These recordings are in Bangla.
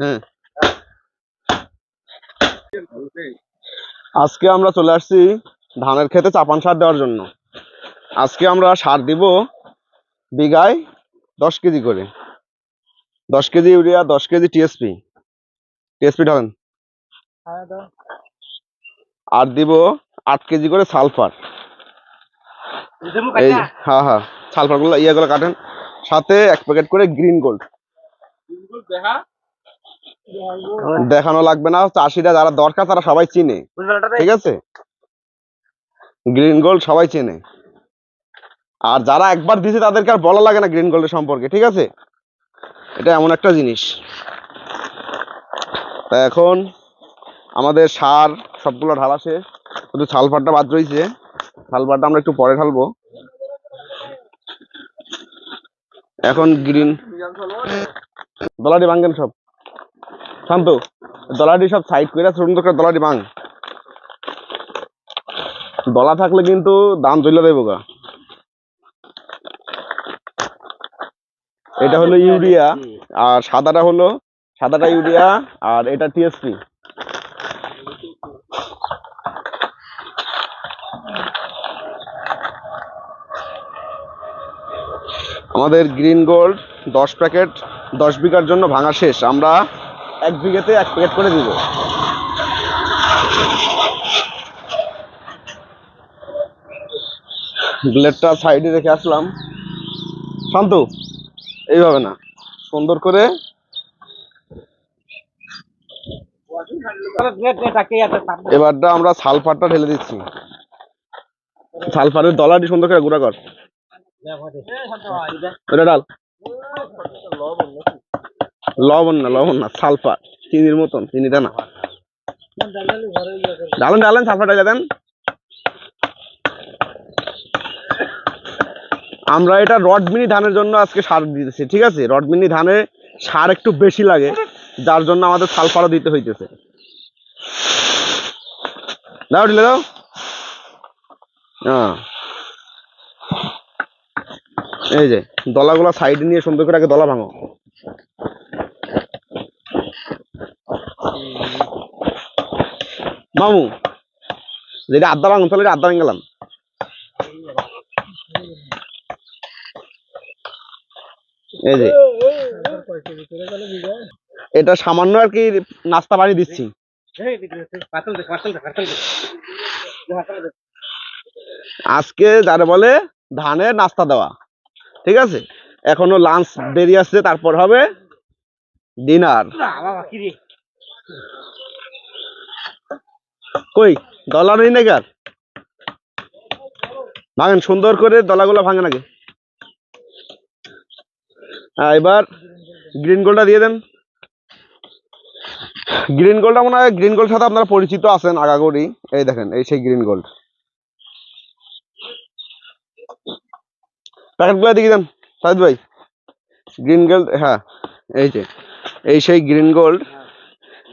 হ্যাঁ। আজকে আমরা চলে আসছি ধানের খেতে চাপান সার দেওয়ার জন্য। আজকে আমরা সার দিব বিঘায় দশ কেজি করে। দশ কেজি ইউরিয়া, দশ কেজি টিএসপি। টিএসপি ঢালেন। আর দিব আট কেজি করে সালফার। এই হ্যাঁ হ্যাঁ সালফারগুলো ইয়েগুলো কাটেন। সাথে এক প্যাকেট করে গ্রিন গোল্ড। দেখানো লাগবে না চাষিরা যারা দরকার তারা সবাই চিনে। ঠিক আছে? গ্রিন গোল্ড সবাই চেনে। আর যারা একবার দিছে তাদেরকে আর বলা লাগে না গ্রিন গোল্ডের সম্পর্কে ঠিক আছে? এটা এমন একটা জিনিস। তা এখন আমাদের সার সবগুলো ঢালা শেষ। শুধু সালফারটা বাদ রয়েছে সালফারটা আমরা একটু পরে ঢালবো। এখন গ্রিন দলাটি ভাঙ্গেন সব। শান্ত দলাটি সব সাইড করে সুন্দর করে দলাটি ভাঙ। দলা থাকলে কিন্তু দাম চলে দেবো গা। এটা হলো ইউরিয়া, আর সাদাটা হলো সাদাটা ইউরিয়া, আর এটা টিএসপি আমাদের গ্রিন গোল্ড দশ প্যাকেট দশ বিঘার জন্য ভাঙা শেষ। আমরা এক বিঘাতে এক প্যাকেট করে দিব। ব্লেডটা সাইডে রেখে আসলাম। শান্ত, এইভাবে না, সুন্দর করে এবারটা আমরা সালফারটা ঢেলে দিচ্ছি। সালফারের দলাটি সুন্দর করে গুঁড়া কর। লবণ না লবণ না, সালফার। চিনির মতন ডালেন ডালেন দেন। আমরা এটা রডমিনি ধানের জন্য আজকে সার দিতেছি, ঠিক আছে? রডমিনি ধানে সার একটু বেশি লাগে, যার জন্য আমাদের সালফারও দিতে হইতেছে। দাও ঢিলে দাও। হ্যাঁ। এই যে, দলাগুলা সাইডে নিয়ে সুন্দর করে আগে দলা ভাঙো। মামু, যেটা আড্ডা ভাঙো তাহলে আড্ডা ভেঙে গেলাম। এই যে, এটা সামান্য আর কি নাস্তা পানি দিচ্ছি। আজকে যারা বলে ধানের নাস্তা দেওয়া ঠিক আছে? এখনও লাঞ্চ দেরি আছে তারপর হবে ডিনার কই দলা নেই নাকি আর? ভাঙেন সুন্দর করে দলাগুলো ভাঙে নাকি এবার গ্রিন গোল্ডটা দিয়ে দেন। গ্রিন গোল্ডটা মনে হয় গ্রিন গোল্ড সাথে আপনারা পরিচিত আছেন আগাগোড়ি। এই দেখেন এই সেই গ্রিন গোল্ড প্যাকেটগুলো দিয়ে দেন। সাজিদ ভাই, গ্রিন গোল্ড হ্যাঁ এই যে, এই সেই গ্রিন গোল্ড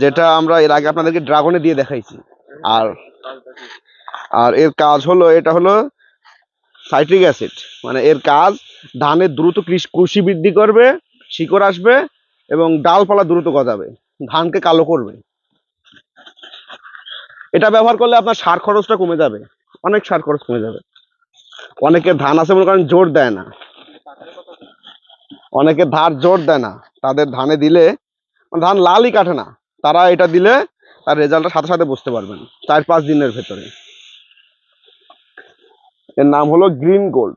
যেটা আমরা এর আগে আপনাদেরকে ড্রাগনে দিয়ে দেখাইছি। আর আর এর কাজ হলো, এটা হলো সাইট্রিক অ্যাসিড মানে এর কাজ ধানের দ্রুত কৃষি বৃদ্ধি করবে, শিকড় আসবে এবং ডালপালা দ্রুত গজাবে, ধানকে কালো করবে। এটা ব্যবহার করলে আপনার সার খরচটা কমে যাবে, অনেক সার খরচ কমে যাবে। অনেকের ধান আছে মনে করেন জোর দেয় না। অনেকে ধার জোর দেয় না। তাদের ধানে দিলে ধান লালই কাটে না। তারা এটা দিলে তার রেজাল্টটা সাথে সাথে বুঝতে পারবেন, চার পাঁচ দিনের ভেতরে। এর নাম হলো গ্রিন গোল্ড,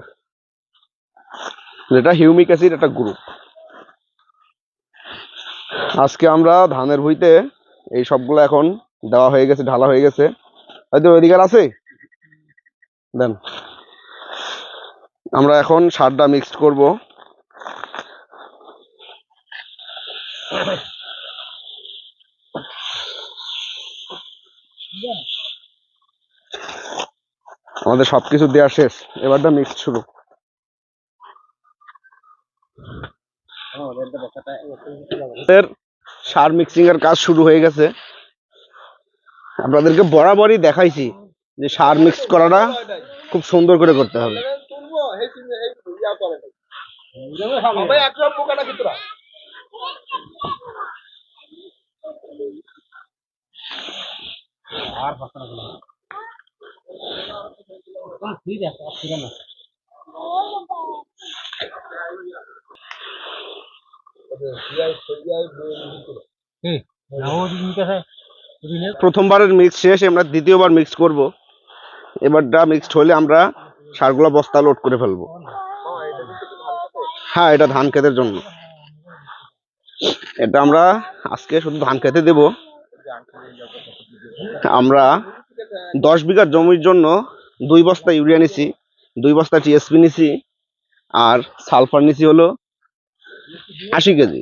যেটা হিউমিক অ্যাসিড একটা গ্রুপ। আজকে আমরা ধানের ভুইতে এই সবগুলো এখন দেওয়া হয়ে গেছে, ঢালা হয়ে গেছে। হয়তো অধিকার আছে? দেন। আমরা এখন সারটা মিক্সড করব। আমাদের সবকিছু দেওয়া শেষ এবারটা মিক্সড শুরু। সার মিক্সিং এর কাজ শুরু হয়ে গেছে। আপনাদেরকে বরাবরই দেখাইছি যে সার মিক্স করাটা খুব সুন্দর করে করতে হবে। প্রথমবারের মিক্স শেষ আমরা দ্বিতীয়বার মিক্স করব। এবারটা মিক্সড হলে আমরা সারগুলো বস্তা লোড করে ফেলব। হ্যাঁ এটা ধান ক্ষেতের জন্য। এটা আমরা আজকে শুধু ধান খেতে দেব। আমরা দশ বিঘা জমির জন্য দুই বস্তা ইউরিয়া নিছি, দুই বস্তা টিএসপি নিছি, আর সালফার নিছি হলো আশি কেজি।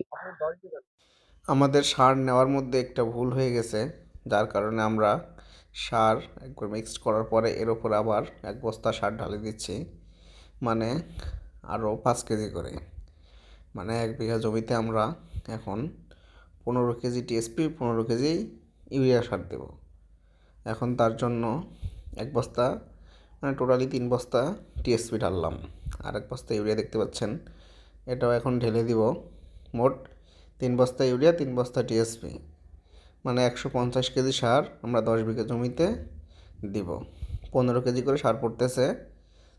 আমাদের সার নেওয়ার মধ্যে একটা ভুল হয়ে গেছে, যার কারণে আমরা সার একবার মিক্সড করার পরে এর ওপর আবার এক বস্তা সার ঢালে দিচ্ছি। মানে আরও পাঁচ কেজি করে। মানে এক বিঘা জমিতে আমরা এখন পনেরো কেজি টিএসপি পনেরো কেজি ইউরিয়া সার দেব। এখন তার জন্য এক বস্তা মানে টোটালি তিন বস্তা টিএসপি ঢাললাম। আর এক বস্তা ইউরিয়া দেখতে পাচ্ছেন, এটাও এখন ঢেলে দিব। মোট তিন বস্তা ইউরিয়া, তিন বস্তা টিএসপি মানে একশো পঞ্চাশ কেজি সার আমরা দশ বিঘা জমিতে দিব। পনেরো কেজি করে সার পড়তেছে।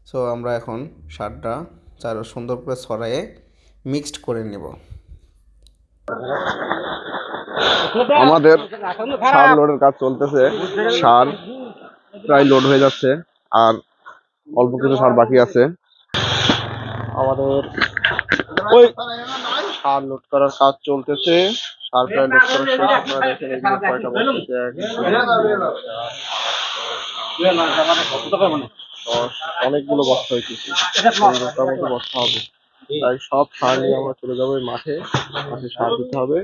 সো আমরা এখন সারটা চার সুন্দর করে ছড়াইয়ে মিক্সড করে নেব আমাদের সার লোডের কাজ চলতেছে সার প্রায় লোড হয়ে যাচ্ছে আর অল্প কিছু সার বাকি আছে আমাদের ওই সার লোড করার কাজ চলতেছে সার প্রায় লোড করা শেষ আপনারা দেখেন এগুলো কয়টা দশ অনেকগুলো বস্তা বস্তার মতো বস্তা হবে। তাই সব সার নিয়ে আমরা চলে যাব মাঠে। মাঠে সার দিতে হবে।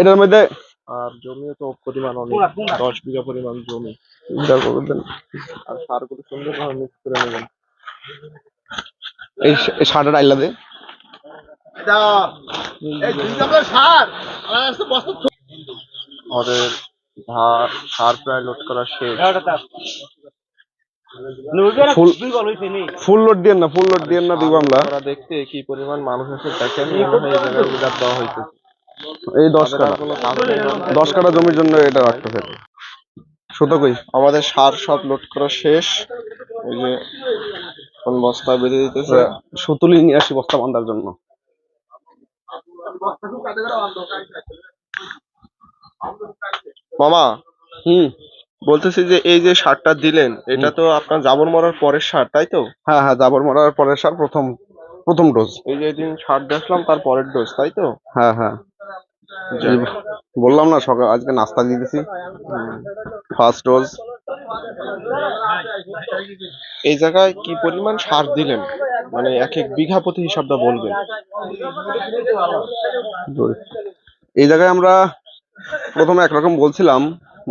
এটার মধ্যে আর জমিও তো পরিমাণ অনেক। দশ বিঘা পরিমাণ জমি। যা করবেন, আর সারগুলো সুন্দরভাবে মিক্স করে নেবেন। এই সারটা ডাইলা দে। আমাদের সার প্রায় লোড করা শেষ। ফুল ফুল লোড দিয়ে না ফুল লোড দিয়ে না দিব আমরা। দেখতে কি পরিমাণ মানুষ আছে দেখেন দেওয়া এই দশ কাটা। দশ কাটা জমির জন্য এটা রাখতেছে। সুতো কই? আমাদের সার সব লোড করা শেষ। এই যে কোন বস্তা বেঁধে দিতেছে। সুতুলি নিয়ে আসি বস্তা বান্ধার জন্য। মামা হুম। বলতেছি যে এই যে সারটা দিলেন এটা তো আপনার জাবর মরার পরের সার তাই তো? হ্যাঁ হ্যাঁ জাবর মরার পরের সার প্রথম প্রথম ডোজ এই যে দিন সার দেখলাম তার পরের ডোজ তাই তো? হ্যাঁ হ্যাঁ। বললাম না সকাল আজকে নাস্তা দিতেছি ফার্স্ট ডোজ এই জায়গায় কি পরিমাণ সার দিলেন? মানে এক এক বিঘা প্রতি হিসাবটা বলবেন। এই জায়গায় আমরা প্রথমে একরকম বলছিলাম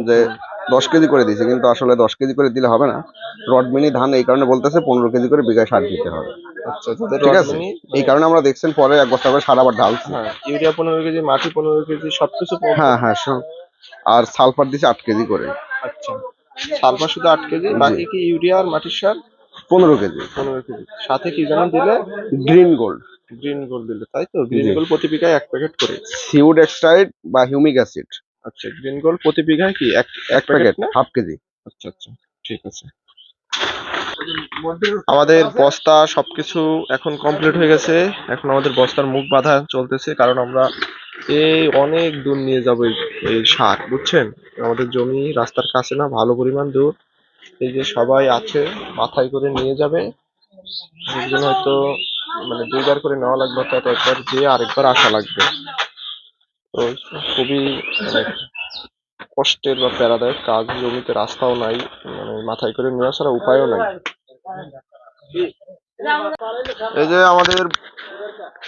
যে দশ কেজি করে দিয়েছে কিন্তু আসলে দশ কেজি করে দিলে হবে না। রডমিনি ধান এই কারণে বলতেছে পনেরো কেজি করে বিঘায় সার দিতে হবে। আচ্ছা ঠিক আছে? এই কারণে আমরা দেখছেন পরে এক বস্তা করে সার আবার ঢালছি। হ্যাঁ ইউরিয়া পনেরো কেজি মাটি পনেরো কেজি সবকিছু হ্যাঁ হ্যাঁ সব। আর সালফার দিছে আট কেজি করে। আচ্ছা সালফার শুধু আট কেজি বাকি কি ইউরিয়া আর মাটির সার? পনেরো কেজি। পনেরো কেজি। সাথে কি যেন দিলে? Green gold. গ্রিন গোল্ড দিলে তাই তো? গ্রিন গোল্ড প্রতি বিঘায় এক প্যাকেট করে। সিউড এক্সট্রাইড বা হিউমিক অ্যাসিড। আচ্ছা গ্রিন গোল্ড প্রতি বিঘায় কি এক এক প্যাকেট না? Half KG. আচ্ছা আচ্ছা ঠিক আছে। আমাদের বস্তা সবকিছু এখন কমপ্লিট হয়ে গেছে। এখন আমাদের বস্তার মুখ বাঁধা চলতেছে কারণ আমরা এই অনেক দূর নিয়ে যাব এই সার বুঝছেন? আমাদের জমি রাস্তার কাছে না ভালো পরিমাণ দূর। এই যে সবাই আছে মাথায় করে নিয়ে যাবে। জন্য হয়তো মানে দুইবার করে নেওয়া লাগবে অর্থাৎ একবার যেয়ে আরেকবার আসা লাগবে। তো খুবই মানে কষ্টের বা প্যারাদায়ক কাজ, জমিতে রাস্তাও নাই মানে মাথায় করে নেওয়া ছাড়া উপায়ও নাই। এই যে আমাদের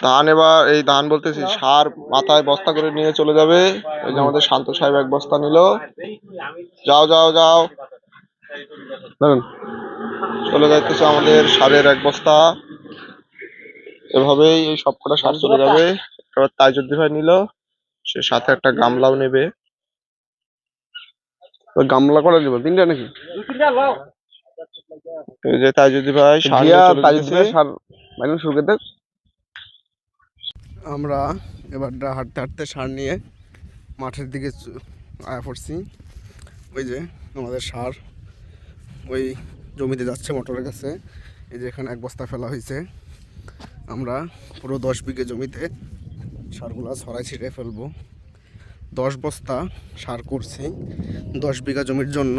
ধান এবার, এই ধান বলতেছি, সার মাথায় বস্তা করে নিয়ে চলে যাবে। এই যে আমাদের শান্ত সাহেব এক বস্তা নিল। যাও যাও যাও। চলে যাইতেছে আমাদের সারের এক বস্তা। এভাবেই এই সবকটা সার চলে যাবে। এবার তাইজুদ্দি ভাই নিল। সে সাথে একটা গামলাও নেবে। ওই গামলা করে দিব তিনটা নাকি? যে তাজুদ্দি ভাই শুরু করে আমরা এবারটা হাঁটতে হাঁটতে সার নিয়ে মাঠের দিকে আয়া পড়ছি। ওই যে আমাদের সার ওই জমিতে যাচ্ছে মোটরের কাছে। এই যে এখানে এক বস্তা ফেলা হয়েছে। আমরা পুরো দশ বিঘে জমিতে সারগুলা ছড়াই ছিটে ফেলব। দশ বস্তা সার করছি, দশ বিঘা জমির জন্য।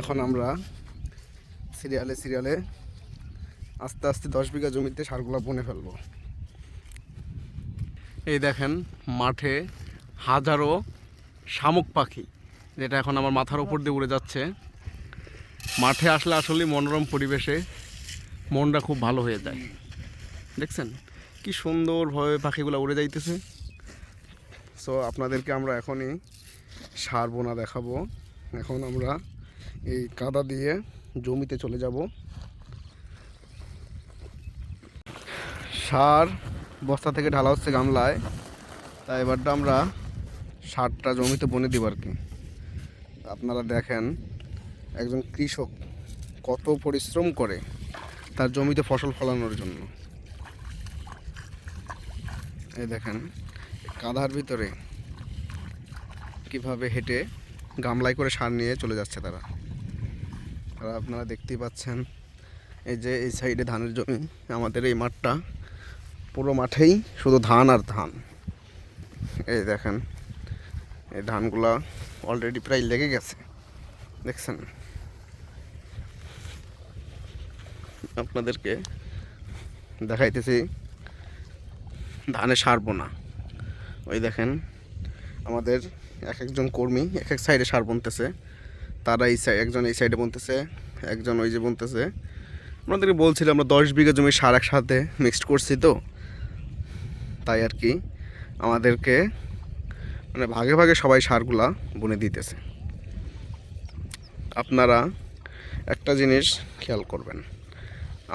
এখন আমরা সিরিয়ালে সিরিয়ালে আস্তে আস্তে দশ বিঘা জমিতে সারগুলা বনে ফেলব। এই দেখেন, মাঠে হাজারো শামুক পাখি, যেটা এখন আমার মাথার উপর দিয়ে উড়ে যাচ্ছে। মাঠে আসলে আসলে মনোরম পরিবেশে মনটা খুব ভালো হয়ে যায়। দেখছেন? কি সুন্দরভাবে পাখিগুলো উড়ে যাইতেছে। সো আপনাদেরকে আমরা এখনই সার বোনা দেখাবো। এখন আমরা এই কাদা দিয়ে জমিতে চলে যাব। সার বস্তা থেকে ঢালা হচ্ছে গামলায়। তাই এবারটা আমরা সারটা জমিতে বনে দিব আর কি। আপনারা দেখেন, একজন কৃষক কত পরিশ্রম করে তার জমিতে ফসল ফলানোর জন্য। দেখেন কাদার ভিতরে কীভাবে হেঁটে গামলায় করে সার নিয়ে চলে যাচ্ছে তারা। আর আপনারা দেখতেই পাচ্ছেন, এই যে এই সাইডে ধানের জমি, আমাদের এই মাঠটা, পুরো মাঠেই শুধু ধান আর ধান। এই দেখেন, এই ধানগুলা অলরেডি প্রায় লেগে গেছে, দেখছেন? আপনাদেরকে দেখাইতেছি ধানে সার বোনা ওই দেখেন, আমাদের এক একজন কর্মী এক এক সাইডে সার বুনতেছে। তারা এই সাইড একজন এই সাইডে বুনতেছে, একজন ওই যে বুনতেছে। আপনাদেরকে বলছিলাম আমরা দশ বিঘা জমি সার একসাথে মিক্সড করছি তো। তাই আর কি, আমাদেরকে মানে ভাগে ভাগে সবাই সারগুলা বুনে দিতেছে। আপনারা একটা জিনিস খেয়াল করবেন,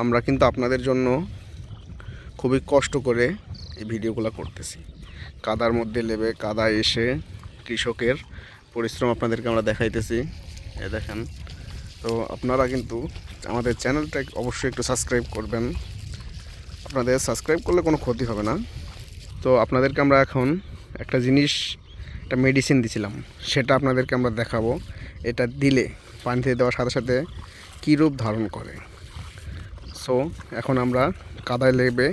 আমরা কিন্তু আপনাদের জন্য খুবই কষ্ট করে এই ভিডিওগুলো করতেছি। কাদার মধ্যে লেবে কাদা এসে কৃষকের পরিশ্রম আপনাদেরকে আমরা দেখাইতেছি। এ দেখেন। তো আপনারা কিন্তু আমাদের চ্যানেলটা অবশ্যই একটু সাবস্ক্রাইব করবেন। আপনাদের সাবস্ক্রাইব করলে কোনো ক্ষতি হবে না। তো আপনাদেরকে আমরা এখন একটা জিনিস, একটা মেডিসিন দিছিলাম। সেটা আপনাদেরকে আমরা দেখাবো। এটা দিলে পানিতে দেওয়ার সাথে সাথে কী রূপ ধারণ করে? সো এখন আমরা কাদায় লেবে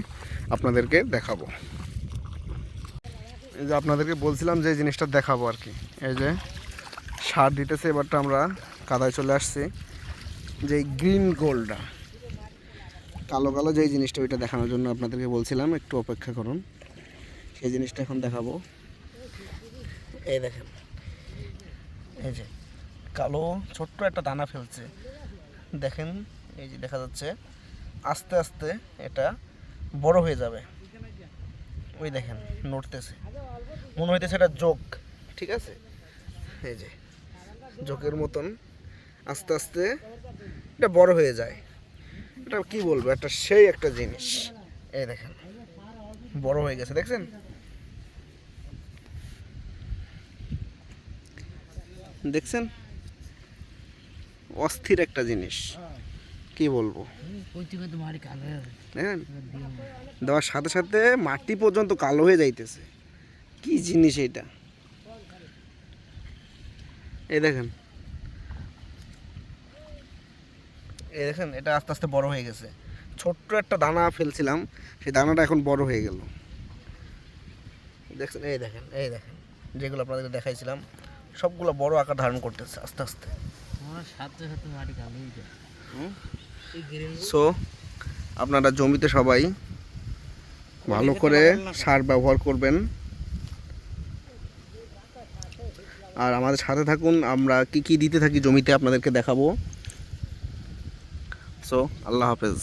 আপনাদেরকে দেখাবো। এই যে আপনাদেরকে বলছিলাম যে জিনিসটা দেখাবো আর কি। এই যে সার দিতেছে, এবারটা আমরা কাদায় চলে আসছি। যে গ্রিন গোল্ডটা কালো কালো যেই জিনিসটা, ওইটা দেখানোর জন্য আপনাদেরকে বলছিলাম, একটু অপেক্ষা করুন। সেই জিনিসটা এখন দেখাবো। এই দেখেন। এই যে কালো ছোট্ট একটা দানা ফেলছে। দেখেন, এই যে দেখা যাচ্ছে। আস্তে আস্তে এটা বড় হয়ে যাবে। ওই দেখেন, নড়তেছে। মনে হইতেছে এটা জোক ঠিক আছে? এই যে জোকের মতন আস্তে আস্তে এটা বড় হয়ে যায়। এটা কি বলব? একটা সেই একটা জিনিস। এই দেখেন, বড় হয়ে গেছে, দেখছেন? দেখছেন? অস্থির একটা জিনিস। কি বলব? দেখেন দেওয়ার সাথে সাথে মাটি পর্যন্ত কালো হয়ে যাইতেছে। কি জিনিস এটা? এই দেখেন। এই দেখেন এটা আস্তে আস্তে বড় হয়ে গেছে। ছোট্ট একটা দানা ফেলছিলাম সেই দানাটা এখন বড় হয়ে গেল। দেখছেন? এই দেখেন এই দেখেন যেগুলো আপনাদেরকে দেখাইছিলাম সবগুলো বড় আকার ধারণ করতেছে আস্তে আস্তে। সো আপনারা জমিতে সবাই ভালো করে সার ব্যবহার করবেন। আর আমাদের সাথে থাকুন, আমরা কি কি দিতে থাকি জমিতে আপনাদেরকে দেখাবো। সো আল্লাহ হাফেজ।